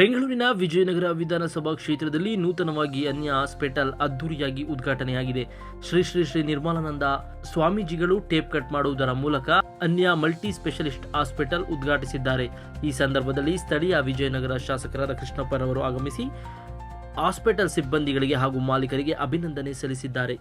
ಬೆಂಗಳೂರಿನ ವಿಜಯನಗರ ವಿಧಾನಸಭಾ ಕ್ಷೇತ್ರದಲ್ಲಿ ನೂತನವಾಗಿ ಅನ್ಯ ಹಾಸ್ಪಿಟಲ್ ಅದ್ದೂರಿಯಾಗಿ ಉದ್ಘಾಟನೆಯಾಗಿದೆ. ಶ್ರೀ ಶ್ರೀ ಶ್ರೀ ನಿರ್ಮಲಾನಂದ ಸ್ವಾಮೀಜಿಗಳು ಟೇಪ್ ಕಟ್ ಮಾಡುವುದರ ಮೂಲಕ ಅನ್ಯ ಮಲ್ಟಿ ಸ್ಪೆಷಲಿಸ್ಟ್ ಹಾಸ್ಪಿಟಲ್ ಉದ್ಘಾಟಿಸಿದ್ದಾರೆ. ಈ ಸಂದರ್ಭದಲ್ಲಿ ಸ್ಥಳೀಯ ವಿಜಯನಗರ ಶಾಸಕರಾದ ಕೃಷ್ಣಪ್ಪನವರು ಆಗಮಿಸಿ ಹಾಸ್ಪಿಟಲ್ ಸಿಬ್ಬಂದಿಗಳಿಗೆ ಹಾಗೂ ಮಾಲೀಕರಿಗೆ ಅಭಿನಂದನೆ ಸಲ್ಲಿಸಿದ್ದಾರೆ.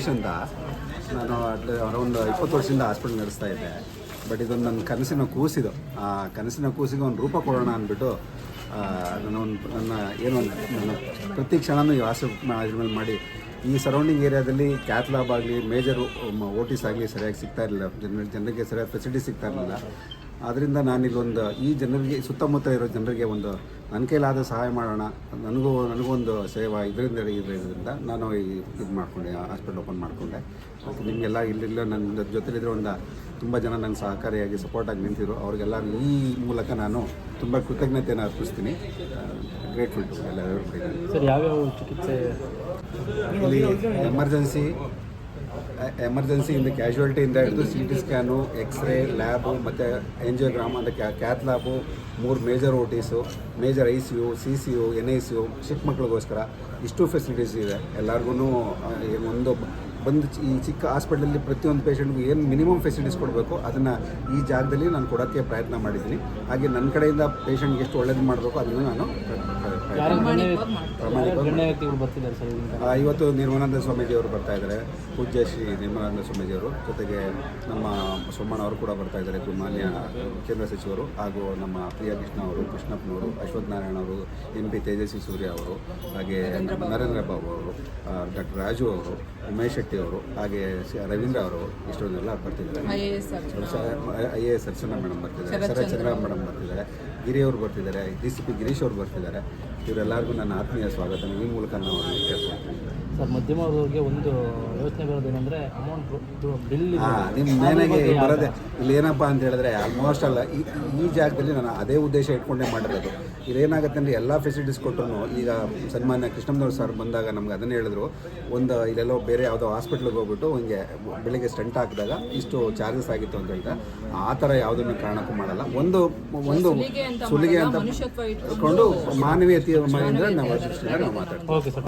ಮಹೇಶ್ ಅಂತ ನಾನು ಅರೌಂಡ್ ಇಪ್ಪತ್ತು ವರ್ಷದಿಂದ ಹಾಸ್ಪಿಟಲ್ ನಡೆಸ್ತಾ ಇದ್ದೆ. ಬಟ್ ಇದೊಂದು ನನ್ನ ಕನಸಿನ ಕೂಸಿದು. ಆ ಕನಸಿನ ಕೂಸಿಗೆ ಒಂದು ರೂಪ ಕೊಡೋಣ ಅಂದ್ಬಿಟ್ಟು ನನ್ನ ಒಂದು ನನ್ನ ಏನು ನನ್ನ ಪ್ರತಿ ಕ್ಷಣನೂ ಈ ಹಾಸ್ಪಿಟಲ್ ಮೇಲೆ ಮಾಡಿ, ಈ ಸರೌಂಡಿಂಗ್ ಏರಿಯಾದಲ್ಲಿ ಕ್ಯಾತ್ ಆಗಲಿ ಮೇಜರು ಓಟಿಸ್ ಆಗಲಿ ಸರಿಯಾಗಿ ಸಿಗ್ತಾ ಇರಲಿಲ್ಲ. ಜನ, ಜನರಿಗೆ ಸರಿಯಾದ ಫೆಸಿಲಿಟಿ ಸಿಗ್ತಾ ಇರಲಿಲ್ಲ. ಆದ್ದರಿಂದ ನಾನಿಲ್ಲೊಂದು ಈ ಜನರಿಗೆ ಸುತ್ತಮುತ್ತ ಇರೋ ಜನರಿಗೆ ಒಂದು ನನ್ನ ಕೈಲಾದ ಸಹಾಯ ಮಾಡೋಣ. ನನಗೂ ನನಗೂ ಒಂದು ಸೇವಾ ಇದರಿಂದ ಇದರಿಂದ ನಾನು ಈ ಇದು ಮಾಡಿಕೊಂಡೆ ಹಾಸ್ಪಿಟ್ಲ್ ಓಪನ್ ಮಾಡಿಕೊಂಡೆ. ಮತ್ತು ನಿಮಗೆಲ್ಲ ಇಲ್ಲಿಲ್ಲ ನನ್ನ ಜೊತೆಲಿದ್ರೆ ಒಂದು ತುಂಬ ಜನ ನನಗೆ ಸಹಕಾರಿಯಾಗಿ ಸಪೋರ್ಟಾಗಿ ನಿಂತಿದ್ರು. ಅವ್ರಿಗೆಲ್ಲ ಈ ಮೂಲಕ ನಾನು ತುಂಬ ಕೃತಜ್ಞತೆಯನ್ನು ಅರ್ಪಿಸ್ತೀನಿ. ಗ್ರೇಟ್ಫುಲ್ ಟು ಎಲ್ಲ ಸರ್ ಯಾವ್ಯಾವ ಚಿಕಿತ್ಸೆ? ಇಲ್ಲಿ ಎಮರ್ಜೆನ್ಸಿ ಎಮರ್ಜೆನ್ಸಿಯಿಂದ ಕ್ಯಾಶುಯಾಲಿಟಿಯಿಂದ ಹಿಡಿದು C T scan X-ray lab ಮತ್ತು ಎಂಜಿಯೋಗ್ರಾಮ್ ಅಂದರೆ ಕ್ಯಾ ಕ್ಯಾತ್ ಲ್ಯಾಬು ಮೂರು major O Ts major I C U C C U N I C U ಚಿಕ್ಕ ಮಕ್ಳಿಗೋಸ್ಕರ ಇಷ್ಟು ಫೆಸಿಲಿಟೀಸ್ ಇದೆ. ಎಲ್ಲರಿಗೂ ಒಂದು ಬಂದು ಚಿ- ಈ ಚಿಕ್ಕ ಹಾಸ್ಪಿಟ್ಲಲ್ಲಿ ಪ್ರತಿಯೊಂದು ಪೇಷೆಂಟ್ಗೂ ಏನು ಮಿನಿಮಮ್ ಫೆಸಿಲಿಟೀಸ್ ಕೊಡಬೇಕು ಅದನ್ನು ಈ ಜಾಗದಲ್ಲಿ ನಾನು ಕೊಡೋಕ್ಕೆ ಪ್ರಯತ್ನ ಮಾಡಿದ್ದೀನಿ. ಹಾಗೆ ನನ್ನ ಕಡೆಯಿಂದ ಪೇಷೆಂಟ್ಗೆ ಎಷ್ಟು ಒಳ್ಳೇದು ಮಾಡಬೇಕು ಅದನ್ನು ನಾನು ಇವತ್ತು ನಿರ್ಮಲಾನಂದ ಸ್ವಾಮೀಜಿಯವರು ಬರ್ತಾ ಇದ್ದಾರೆ. ಪೂಜ್ಯ ಶ್ರೀ ನಿರ್ಮಲಾನಂದ ಸ್ವಾಮೀಜಿಯವರು ಜೊತೆಗೆ ನಮ್ಮ ಸೋಮಣ್ಣ ಅವರು ಕೂಡ ಬರ್ತಾ ಇದ್ದಾರೆ ಮಾನ್ಯ ಕೇಂದ್ರ ಸಚಿವರು ಹಾಗೂ ನಮ್ಮ ಪ್ರಿಯಾ ಕೃಷ್ಣ ಅವರು ಕೃಷ್ಣಪ್ಪನವರು ಅಶ್ವಥ್ ನಾರಾಯಣ ಅವರು ಎಂ ಪಿ ತೇಜಸ್ವಿ ಸೂರ್ಯ ಅವರು ಹಾಗೆ ನರೇಂದ್ರ ಬಾಬು ಅವರು ಡಾಕ್ಟರ್ ರಾಜು ಅವರು ಉಮೇಶ್ ಶೆಟ್ಟಿ ಅವರು ಹಾಗೆ ಸಿ- ರವೀಂದ್ರ ಅವರು ಇಷ್ಟೊಂದೆಲ್ಲ ಬರ್ತಿದ್ದಾರೆ. I A S Archana madam ಬರ್ತಿದ್ದಾರೆ ಶರತ್ ಚಂದ್ರ. ಮೇಡಮ್ ಬರ್ತಿದ್ದಾರೆ ಗಿರಿ ಅವರು ಬರ್ತಿದ್ದಾರೆ ಡಿ ಸಿ ಪಿ ಗಿರೀಶ್ ಅವರು ಬರ್ತಿದ್ದಾರೆ ಇವರೆಲ್ಲರಿಗೂ ನನ್ನ ಆತ್ಮೀಯ ಸ್ವಾಗತ. ಈ ಮೂಲಕ ನಾವು ಕೇಳ್ಕೊಳ್ತೀನಿ ಸರ್ ಮಧ್ಯಮ ವರ್ಗದವ್ರಿಗೆ ಒಂದು ಯೋಚನೆ ಬರೋದೇನೆಂದರೆ ಅಮೌಂಟ್ ಬಿಲ್ ಹಾಂ ನಿಮ್ಮ ಮೇನಾಗಿ ಬರೋದೆ. ಇಲ್ಲಿ ಏನಪ್ಪ ಅಂತ ಹೇಳಿದ್ರೆ ಆಲ್ಮೋಸ್ಟ್ ಅಲ್ಲ ಈ ಈ ಜಾಗದಲ್ಲಿ ನಾನು ಅದೇ ಉದ್ದೇಶ ಇಟ್ಕೊಂಡೇ ಮಾಡಿರೋದು. ಇಲ್ಲೇನಾಗುತ್ತೆ ಅಂದರೆ ಎಲ್ಲ ಫೆಸಿಲಿಟೀಸ್ ಕೊಟ್ಟರು ಈಗ ಸನ್ಮಾನ್ಯ ಕೃಷ್ಣಮ್ಮನವ್ರು ಸರ್ ಬಂದಾಗ ನಮ್ಗೆ ಅದನ್ನೇ ಹೇಳಿದ್ರು ಒಂದು ಇಲ್ಲೆಲ್ಲೋ ಬೇರೆ ಯಾವುದೋ ಹಾಸ್ಪಿಟ್ಲಿಗೆ ಹೋಗ್ಬಿಟ್ಟು ಹಿಂಗೆ ಬೆಳಿಗ್ಗೆ ಸ್ಟಂಟ್ ಹಾಕಿದಾಗ ಇಷ್ಟು ಚಾರ್ಜಸ್ ಆಗಿತ್ತು ಅಂತ ಹೇಳ್ತಾ ಆ ಥರ ಯಾವುದನ್ನು ಕಾರಣಕ್ಕೂ ಮಾಡಲ್ಲ. ಒಂದು ಒಂದು ಸುಲಿಗೆ ಅಂತ ಇಟ್ಕೊಂಡು ಮಾನವೀಯತೆಯ ಮನೆಯಿಂದ ನಾವು ನಾವು ಮಾತಾಡ್ತೀವಿ. Okay sir.